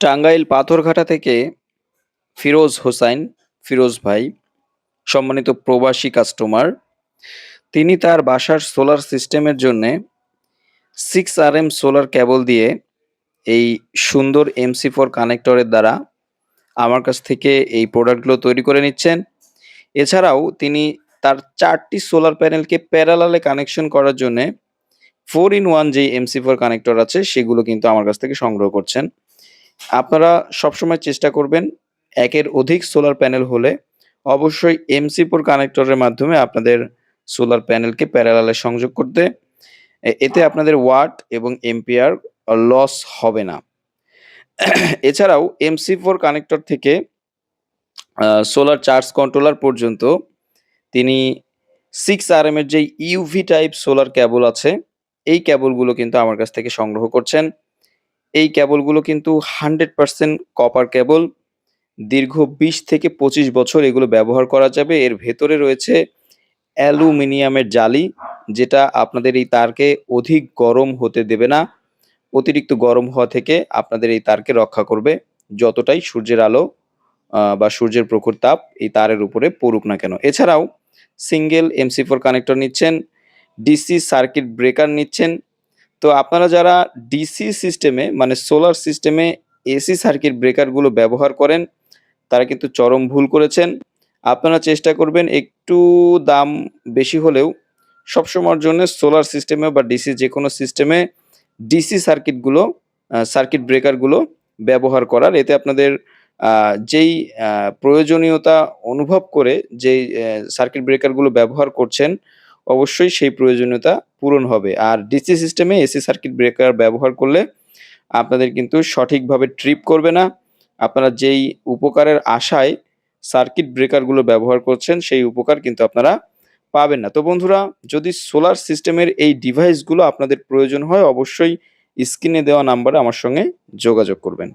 টাঙ্গাইল পাথরঘাটা থেকে ফিরোজ হোসাইন, ফিরোজ ভাই, সম্মানিত প্রবাসী কাস্টমার তিনি তার বাসার সোলার সিস্টেমের জন্যে six R M solar cable দিয়ে এই সুন্দর এমসি ফোর কানেক্টরের দ্বারা আমার কাছ থেকে এই প্রোডাক্টগুলো তৈরি করে নিচ্ছেন। এছাড়াও তিনি তার চারটি সোলার প্যানেলকে প্যারালালে কানেকশন করার জন্যে ফোর ইন ওয়ান যে এমসি ফোর কানেক্টর আছে, সেগুলো কিন্তু আমার কাছ থেকে সংগ্রহ করছেন। আপনারা সবসময় চেষ্টা করবেন একের অধিক সোলার প্যানেল হলে অবশ্যই এমসি ফোর কানেক্টরের মাধ্যমে আপনাদের সোলার প্যানেলকে প্যারালালে সংযোগ করতে। এতে আপনাদের ওয়াট এবং এম্পিয়ার লস হবে না। এছাড়াও এমসি ফোর কানেক্টর থেকে সোলার চার্জ কন্ট্রোলার পর্যন্ত তিনি সিক্স আর এর যে ইউভি টাইপ সোলার ক্যাবল আছে, এই ক্যাবলগুলো কিন্তু আমার কাছ থেকে সংগ্রহ করছেন। এই কেবলগুলো কিন্তু হান্ড্রেড পার্সেন্ট কপার কেবল দীর্ঘ বিশ থেকে পঁচিশ বছর এগুলো ব্যবহার করা যাবে। এর ভেতরে রয়েছে অ্যালুমিনিয়ামের জালি, যেটা আপনাদের এই তারকে অধিক গরম হতে দেবে না, অতিরিক্ত গরম হওয়া থেকে আপনাদের এই তারকে রক্ষা করবে। যতটাই সূর্যের আলো বা সূর্যের প্রখর তাপ এই তারের উপরে পড়ুক না কেন। এছাড়াও সিঙ্গেল এমসি ফোর কানেক্টর নিচ্ছেন ডিসি সার্কিট ব্রেকার নিচ্ছেন তো আপনারা যারা ডিসি সিস্টেমে মানে সোলার সিস্টেমে এসি সার্কিট ব্রেকারগুলো ব্যবহার করেন, তারা কিন্তু চরম ভুল করেছেন। আপনারা চেষ্টা করবেন একটু দাম বেশি হলেও সবসময়ের জন্য সোলার সিস্টেমে বা ডিসি যে কোনো সিস্টেমে ডিসি সার্কিটগুলো সার্কিট ব্রেকারগুলো ব্যবহার করার। এতে আপনাদের যেই প্রয়োজনীয়তা অনুভব করে যেই সার্কিট ব্রেকারগুলো ব্যবহার করছেন অবশ্যই সেই প্রয়োজনীয়তা পূরণ হবে। আর ডিসি সিস্টেমে এসি সার্কিট ব্রেকার ব্যবহার করলে আপনাদের কিন্তু সঠিকভাবে ট্রিপ করবে না। আপনারা যেই উপকারের আশায় সার্কিট ব্রেকারগুলো ব্যবহার করছেন, সেই উপকার কিন্তু আপনারা পাবেন না। তো বন্ধুরা, যদি সোলার সিস্টেমের এই ডিভাইসগুলো আপনাদের প্রয়োজন হয়, অবশ্যই স্ক্রিনে দেওয়া নাম্বারে আমার সঙ্গে যোগাযোগ করবেন।